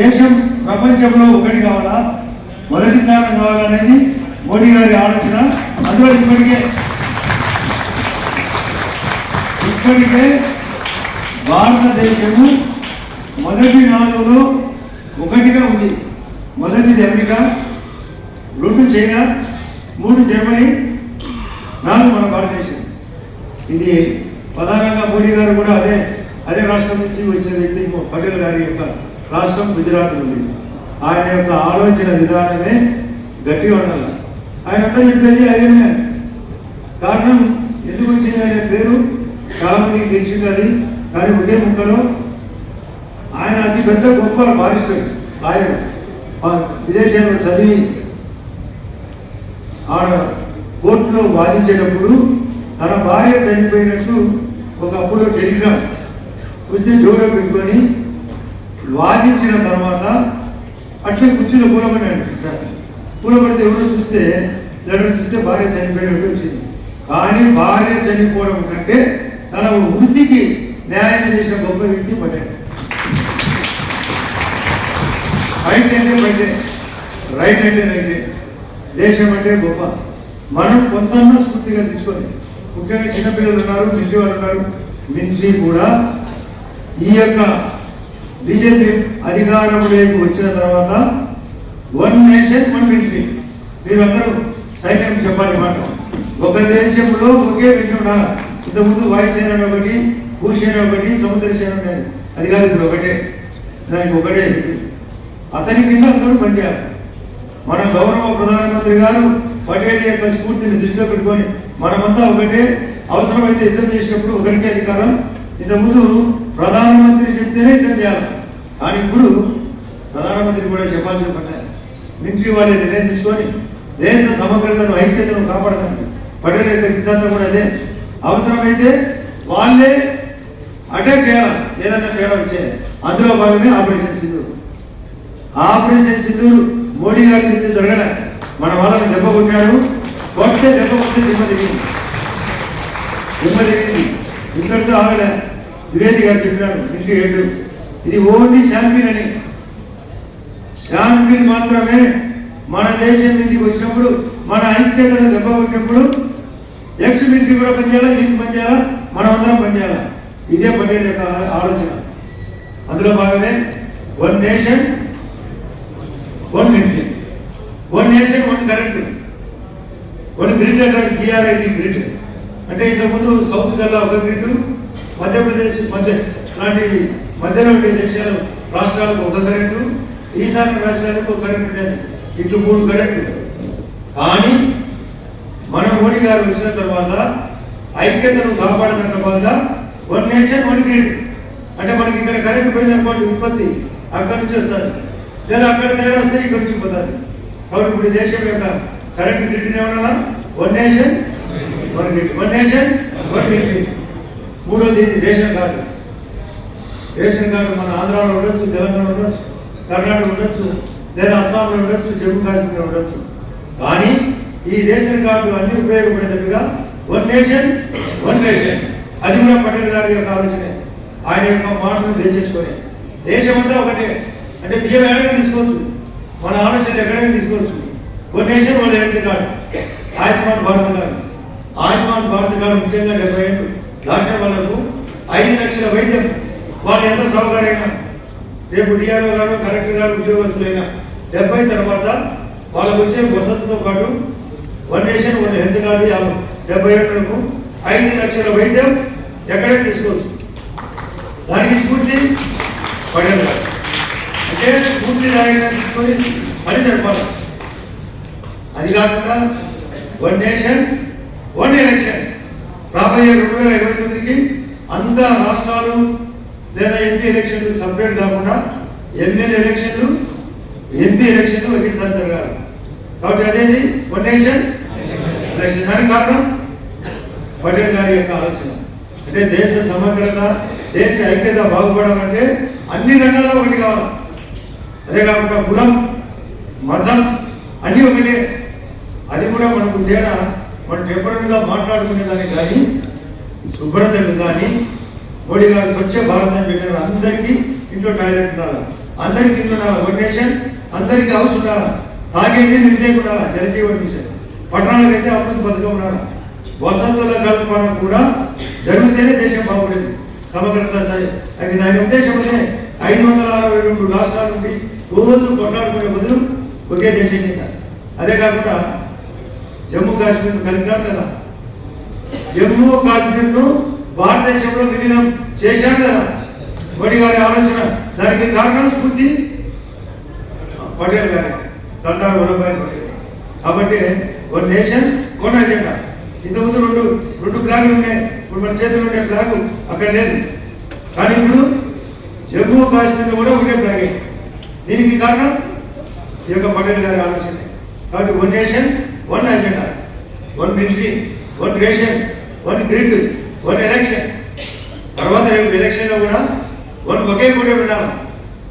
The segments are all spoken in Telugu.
దేశం ప్రపంచంలో ఒకటి కావాలా? మొదటి స్థానం కావాలనేది మోడీ గారి ఆలోచన. అందులో ఇప్పటికే ఇప్పటికే భారతదేశము మొదటి నాలుగులో ఒకటిగా ఉంది. మొదటిది అమెరికా రెండు చైనా మూడు జర్మనీ నాలుగు మన భారతదేశం. ఇది ప్రధానంగా మోడీ గారు కూడా అదే అదే రాష్ట్రం నుంచి వచ్చిన వ్యక్తి పటేల్ గారి యొక్క రాష్ట్రం గుజరాత్ ఉంది ఆయన యొక్క ఆలోచన విధానమే గట్టిగా ఉండాలి ఆయన అందరూ చెప్పేది ఐరన్ మ్యాన్ కారణం ఎందుకు వచ్చింది ఆయన పేరు? చాలా మందికి తెలిసింది కానీ ఒకే ముక్కలో ఆయన అతి పెద్ద గొప్ప బారిస్టర్ లాయర్ విదేశాల్లో చదివి ఆడ కోర్టులో వాదించేటప్పుడు తన భార్య చనిపోయినట్టు ఒక అప్పుడు టెలిగ్రామ్. వస్తే జోడో పెట్టుకొని వాదించిన తర్వాత అట్లే కుర్చీలో కూలబడినాడు సార్ కూలబడితే ఎవరో చూస్తే లెటర్ చూస్తే భార్య చనిపోయినట్టు వచ్చింది. కానీ భార్య చనిపోవడం కంటే తన వృత్తికి న్యాయం చేసిన గొప్ప వ్యక్తి పట్టాడు రైట్ అంటే రైటే. రైట్ అంటే రైటే. దేశం అంటే గొప్ప. మనం కొంతన్నా స్ఫూర్తిగా తీసుకొని ముఖ్యంగా చిన్నపిల్లలు ఉన్నారు మించి వాళ్ళు ఉన్నారు మించి కూడా ఈ యొక్క బీజేపీ అధికారంలోకి వచ్చిన తర్వాత వన్ నేషన్ వన్ మిలిటరీ. మీరందరూ సైన్యం చెప్పాలి మాట. ఒక దేశంలో ఒకే మిలిటరీ ఉండాలి? ఇంతకుముందు వాయుసేన ఒకటి భూసేన ఒకటి సముద్రసేన ఉండేది. అది కాదు ఇప్పుడు ఒకటే. దానికి ఒకటే అతని కింద అందరూ పనిచేయాలి. మన గౌరవ ప్రధానమంత్రి గారు పటేల్ యొక్క స్ఫూర్తిని దృష్టిలో పెట్టుకొని మనమంతా ఒకటే. అవసరమైతే యుద్ధం చేసినప్పుడు ఒకరికే అధికారం. ఇంతకుముందు ప్రధానమంత్రి చెప్తేనే యుద్ధం చేయాలి. కానీ ఇప్పుడు ప్రధానమంత్రి కూడా చెప్పాల్సిన పడ్డాయి మించి వారి నిర్ణయం తీసుకొని దేశ సమగ్రతను ఐక్యతను కాపాడతానికి పటేల్ యొక్క సిద్ధాంతం కూడా అదే. అవసరమైతే వాళ్ళే అటాక్ చేయాలి. ఏదైనా తేడా వచ్చే. అందులో భాగమే ఆపరేషన్ సింధు ఆపరేషన్ సింధూర్ మోడీ గారి చుట్టూ జరగలే. మన వాళ్ళని దెబ్బ కొట్టాడు కొట్టే దెబ్బ కొట్టే దిమ్మ దిగింది దిమ్మ దిగింది ఇంతటితో ఆగలే. ద్వివేది గారు చెప్పినారు మిలిటరీ హెడ్. ఇది ఓన్లీ శాంపిన్ అని. శాంపిన్ మాత్రమే మన దేశం మీదకి వచ్చినప్పుడు మన ఐక్యతను దెబ్బ కొట్టినప్పుడు ఎక్స్ మిలిటరీ కూడా పనిచేయాలా దీనికి పనిచేయాలా మనం అందరం పనిచేయాలా? ఇదే పటేల్ యొక్క ఆలోచన. అందులో భాగమే one nation one military. One nation one current. One grid అంటారు జిఆర్ఐటి గ్రిడ్. అంటే ఇంతకుముందు సౌత్ కల్లా ఒక గ్రిడ్ మధ్యప్రదేశ్ మధ్య లాంటి మధ్యలో ఉండే దేశాలు రాష్ట్రాలకు ఒక కరెంటు ఈశాన్య రాష్ట్రాలకు ఒక కరెంటు ఉండేది. ఇట్లు మూడు కరెంటు. కానీ మన మోడీ గారు వచ్చిన తర్వాత ఐక్యతను కాపాడిన తర్వాత వన్ నేషన్ వన్ గ్రిడ్. అంటే మనకి ఇక్కడ కరెంటు పోయిందనుకోండి ఉత్పత్తి అక్కడి నుంచి వస్తుంది. లేదా అక్కడ తేడా వస్తే ఇక్కడ నుంచి పోతుంది. కాబట్టి ఇప్పుడు దేశం యొక్క కరెంటు గ్రిడ్ ఏమన్నా one nation one grid. One nation మూడోది రేషన్ కార్డు. రేషన్ కార్డు మన ఆంధ్రాలో ఉండొచ్చు తెలంగాణ ఉండొచ్చు కర్ణాటక ఉండొచ్చు లేదా అస్సాంలో ఉండొచ్చు జమ్మూ కాశ్మీర్లో ఉండొచ్చు. కానీ ఈ రేషన్ కార్డు అన్ని ఉపయోగపడేటట్టుగా వన్ నేషన్ వన్ రేషన్ అది కూడా పటేల్ గారి యొక్క ఆలోచన ఆయన యొక్క మాటను తెచ్చేసుకొని దేశమంతా ఒకటే. అంటే బియ్యం ఎక్కడికి తీసుకోవచ్చు. మన ఆలోచన ఎక్కడైనా తీసుకోవచ్చు. వన్ నేషన్ వాళ్ళ health card. Ayushman Bharat card. Ayushman Bharat card ముఖ్యంగా డెబ్బై ఏళ్ళు. దాటిన వాళ్ళకు ఐదు లక్షల వైద్యం. వాళ్ళు ఎంత సౌకర్యమైనా రేపు డిఆర్ఓ గారు కలెక్టర్ గారు ఉద్యోగస్తులైనా డెబ్బై తర్వాత వాళ్ళకు వచ్చే వసతితో పాటు one nation one health card డెబ్బై ఏళ్ళకు ఐదు లక్షల వైద్యం ఎక్కడే తీసుకోవచ్చు. దానికి స్ఫూర్తి పడేది అంటే స్ఫూర్తి రాయంగా తీసుకొని పని జరపాలి. అది కాకుండా వన్ నేషన్ వన్ ఎలక్షన్ రాబోయే రెండు వేల ఇరవై తొమ్మిదికి అంత రాష్ట్రాలు లేదా ఎంపీ ఎలక్షన్లు సపరేట్ కాకుండా ఎమ్మెల్యే ఎలక్షన్లు ఎంపీ ఎలక్షన్లు ఒకేసారి జరగాలి. కాబట్టి అదేది? వన్ నేషన్ సెలక్షన్ దానికి కారణం? పటేల్ గారి యొక్క ఆలోచన. అంటే దేశ సమగ్రత దేశ ఐక్యత బాగుపడాలంటే అన్ని రంగాల్లో ఒకటి కావాలి. అదే కాకుండా కులం మతం అన్నీ ఒకటే. అది కూడా మనకు తేడా. మనం టెంపరీగా మాట్లాడుకునేదానికి కానీ శుభ్రతకు కానీ మోడీ గారు స్వచ్ఛ భారత్ అని పెట్టారు. అందరికీ ఇంట్లో టాయిలెట్ ఉండాలా? అందరికీ ఇంట్లో ఉండాలి? ఒక అందరికీ హౌస్ ఉండాలా? తాగేంటి నిర్ణయం ఉండాలా? ఉండాలి జలజీవన్ మిషన్. పట్టణాలకైతే అమృత పథకం ఉండాలా? వసతుల కల్పన కూడా జరిగితేనే దేశం బాగుండేది. సమగ్రత సరే అది దాని ఉద్దేశం అదే. ఐదు వందల అరవై రెండు రాష్ట్రాల నుండి రోజు కొట్లాడుకునే బదులు ఒకే దేశం కింద అదే కాకుండా జమ్మూ కాశ్మీర్ కలిపినారు కదా. జమ్మూ కాశ్మీర్ను భారతదేశంలో విలీనం చేశారు కదా. మోడీ గారి ఆలోచన. దానికి కారణం స్ఫూర్తి? పటేల్ గారి సర్దార్ వల్లభాయ్ పటేల్. కాబట్టి ఒక నేషన్ కొన్న అజెండా ఇంతకుముందు రెండు రెండు ఫ్లాగులు ఉన్నాయి ఇప్పుడు మన చేతిలో ఉండే ఫ్లాగు అక్కడ లేదు. కానీ ఇప్పుడు జమ్మూ కాశ్మీర్ కూడా ఉండే ఫ్లాగే. దీనికి కారణం? ఈ యొక్క పటేల్ గారి ఆలోచన. కాబట్టి one nation one agenda one military one ration one grid one election తర్వాత రేపు ఎలక్షన్లో కూడా వన్ ఒకే కూటమి ఉండాలి.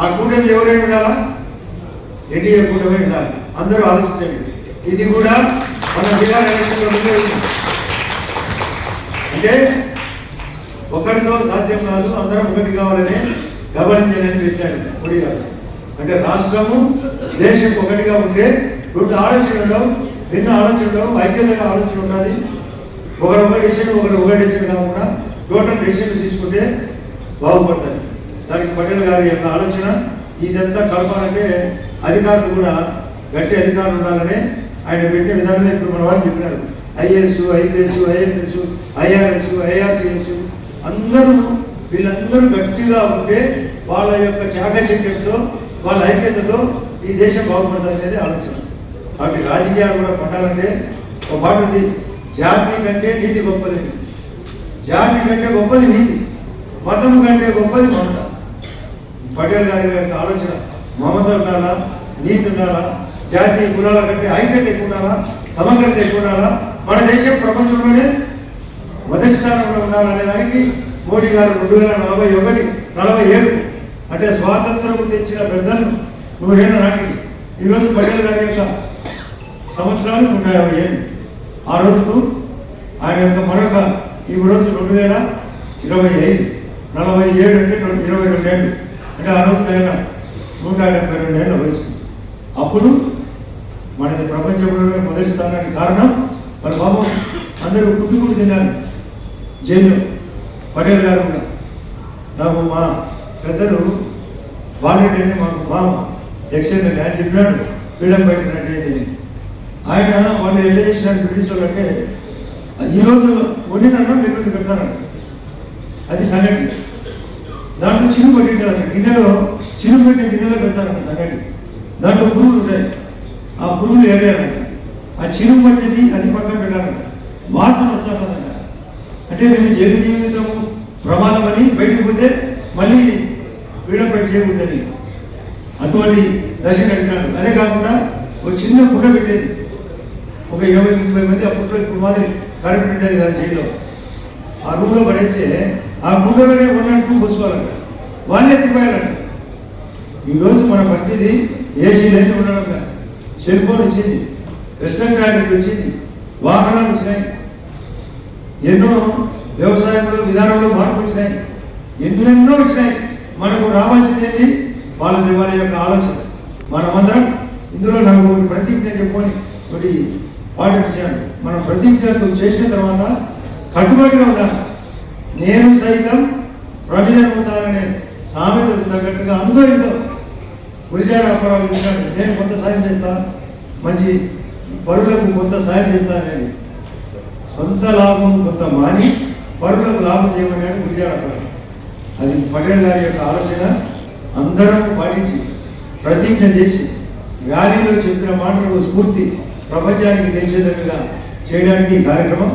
ఆ కూటమి ఎవరైనా ఉండాలా? ఎన్డీఏ కూటమి ఉండాలి. అందరూ ఆలోచించండి. ఇది కూడా మన బీహార్ ఎలక్షన్లో ఉపయోగించాం అంటే ఒకరితో సాధ్యం కాదు అందరం ఒకటి కావాలనే గమనించాలని పెట్టాడు మోడీ గారు. అంటే రాష్ట్రము దేశం ఒకటిగా ఉంటే రెండు ఆలోచనలు భిన్న ఆలోచనలు ఐక్యతగా ఆలోచన ఉండాలి. ఒకరు ఒక డెసిషన్ ఒకరు ఒక డెసిషన్ కాకుండా టోటల్ డెసిషన్ తీసుకుంటే బాగుపడుతుంది దానికి పటేల్ గారి యొక్క ఆలోచన ఇదంతా కలపాలంటే అధికారులు కూడా గట్టి అధికారులు ఉండాలని ఆయన పెట్టే విధానం ఇప్పుడు మన వాళ్ళు చెప్పినారు. IAS IPS IMS IRS IRTS అందరూ వీళ్ళందరూ గట్టిగా ఉంటే వాళ్ళ యొక్క చాకచక్యంతో వాళ్ళ ఐక్యతతో ఈ దేశం బాగుపడుతుంది అనేది ఆలోచన. కాబట్టి రాజకీయాలు కూడా పండాలంటే ఒక మాట ఉంది జాతి కంటే నీతి గొప్పది. జాతి కంటే గొప్పది నీతి. మతం కంటే గొప్పది మమత. పటేల్ గారి యొక్క ఆలోచన మమత ఉండాలా? నీతి ఉండాలా? జాతీయ కులాల కంటే ఐక్యత ఎక్కువ ఉండాలా? సమగ్రత ఎక్కువ ఉండాలా? మన దేశం ప్రపంచంలోనే మొదటి స్థానంలో ఉండాలనే దానికి మోడీ గారు రెండు వేల నలభై ఒకటి నలభై ఏడు అంటే స్వాతంత్రం తెచ్చిన పెద్దలు నూరేళ్ళ నాటికి. ఈరోజు పటేల్ గారి యొక్క సంవత్సరాలు నూట యాభై ఏళ్ళు. ఆ రోజుకు ఆయన యొక్క మరొక ఈ రోజు రెండు వేల ఇరవై ఐదు నలభై ఏడు అంటే ఇరవై రెండు ఏళ్ళు. అంటే ఆ రోజు ఆయన నూట డెబ్బై రెండు ఏళ్ళ వయసు. అప్పుడు మనది ప్రపంచంలోనే మొదటి స్థానానికి కారణం మరి బాబు అందరూ కుట్టి కుప్పి తిన్నారు. జైలు పటేల్ గారు కూడా. నాకు మా పెద్దలు బాలరెడ్డి అని మాకు మామ ఎక్స్చేంజ్ ఆయన చెప్పినాడు ఫ్రీడమ్ పెట్టినట్టు ఏంటి ఆయన వాళ్ళు ఎట్లా చేసినారు బ్రిటిష్ వాళ్ళంటే ఈరోజు వండినన్నా మీరు పెడతారంట అది సంగతి. దాంట్లో చిన్న పెట్టింటారు గిన్నెలో చిన్న పెట్టిన గిన్నెలో పెడతారంట సంగతి. దాంట్లో పురుగులు ఉంటాయి. ఆ పురుగులు ఏరేయాలంట. ఆ చిరుగు పట్టింది అది పక్కన పెట్టాలంట. వాసన వస్తుందంట. అంటే వీళ్ళు జగ జీవితం ప్రమాదం అని బయటకు పోతే మళ్ళీ వీడపై చేయకూడదని అటువంటి దశ కట్టినాడు. అదే కాకుండా ఒక చిన్న గుడ్డ పెట్టేది. ఒక ఇరవై ముప్పై మంది అప్పట్లో ఇప్పుడు మాదిరి కరెంట్ ఉండేది కాదు జైల్లో. ఆ రూమ్లో పడేస్తే ఆ గుడ్డలోనే ఉన్నట్టు పోసుకోవాలంట వాళ్ళే ఎత్తిపోయారంట ఈరోజు మన పరిస్థితి ఏసీ లేదు ఉండడం లేదు. సెల్ ఫోన్ వచ్చింది. వెస్టర్న్ బ్యాండ్ వచ్చింది. వాహనాలు వచ్చినాయి. ఎన్నో వ్యవసాయంలో విధానంలో మార్పు వచ్చినాయి. ఎన్నెన్నో వచ్చినాయి. మనకు రావాల్సింది ఏంటి? వాళ్ళ దేవాలయ యొక్క ఆలోచన. మనమందరం ఇందులో నాకు ఒకటి ప్రతిజ్ఞ చెప్పుకొని ఒకటి పాటించాను మనం ప్రతిజ్ఞ చేసిన తర్వాత కట్టుబడిగా ఉండాలి. నేను సైతం ప్రమిదన ఉండాలనే సామెత తగ్గట్టుగా అందరూ ఇంట్లో గురిజాడ అప్పారావు ఇచ్చాడు నేను కొంత సాయం చేస్తా మంచి పరులకు కొంత సాయం చేస్తా అనేది. సొంత లాభం కొంత మాని పరులకు లాభం చేయమన్నాడు గురిజాడ అప్పారావు. అది పటేల్ గారి యొక్క ఆలోచన. అందరం పాటించి ప్రతిజ్ఞ చేసి వ్యాధిలో చెప్పిన మాటలకు స్ఫూర్తి. ప్రపంచానికి తెలిసేటట్టుగా చేయడానికి కార్యక్రమం